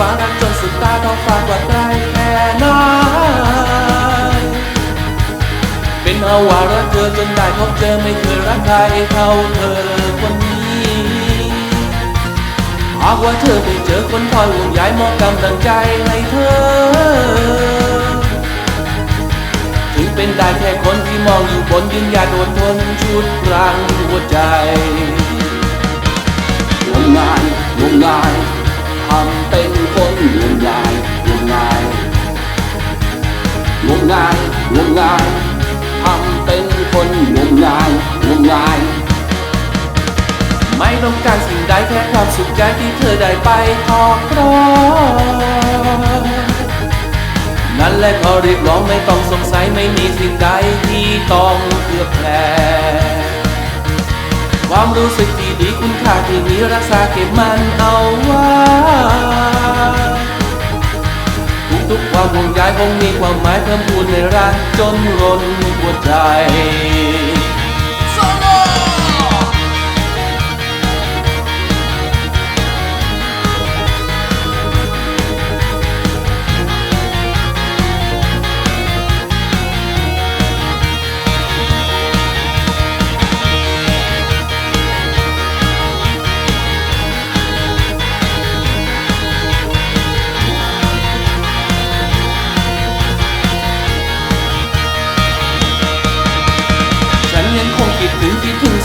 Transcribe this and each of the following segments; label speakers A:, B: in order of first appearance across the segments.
A: บตาท้องฟ้ากว่าไกลแค่ไหนเป็นเอาว่ารักเธอจนได้พบเจอไม่เคยรักใครเท่าเธอคนนี้หากว่าเธอไปเจอคนคอยห่วงใยมอบกำลังใจให้เธอ ถึงเป็นได้แค่คนที่มองอยู่บนยืนหยัดอดทนชุดรังหัวใจงมงายงมงายทำเป็น งมงายงมงายงมงายงมงายทำเป็นคนงมงายงมงายไม่ต้องการสิ่งใดแค่ความสุขใจที่เธอได้ไปครอบครองนั่นแหละขอเรียกร้องไม่ต้องสงสัยไม่มีสิ่งใดที่ต้องเคลือบแคลความรู้สึกที่ดีคุณค่าที่มีรักษาเก็บมันเอาไว้ ความห่วงใยคงมีความหมายเพิ่มพูนในรักจนรนหัวใจ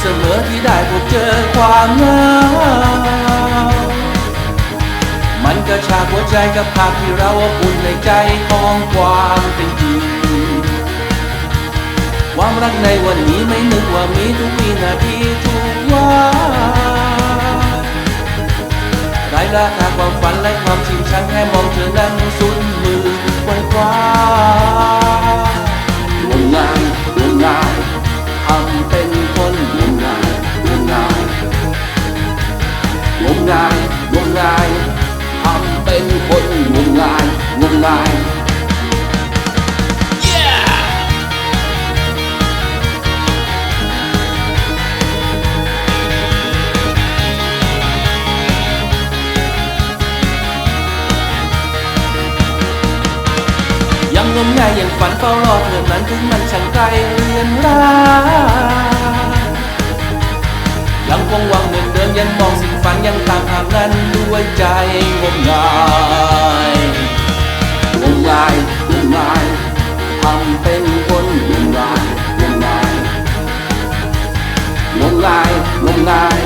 A: สมอที่ได้พบเจอความเหงามันกระชากหัวใจกับภาพที่เราอบอุ่นในใจของความเป็นจริงความรักในวันนี้ไม่นึกว่ามีทุกวินาทีทุกวันได้ราคาความฝันและความชิงชังแค่มองเธอนั้นสุายงมงายยังงมงายยังฝันเฝ้ารอเธอนั้นถึงมันช่างไกลเรือนรายังคงหวังเหมือนเดิมยังมองสิ่งฝันยังตามภานั้นด้วยใจงมงาย
B: ไายังไงทำเป็นคนยังไงยังไงงงไง
A: มงาย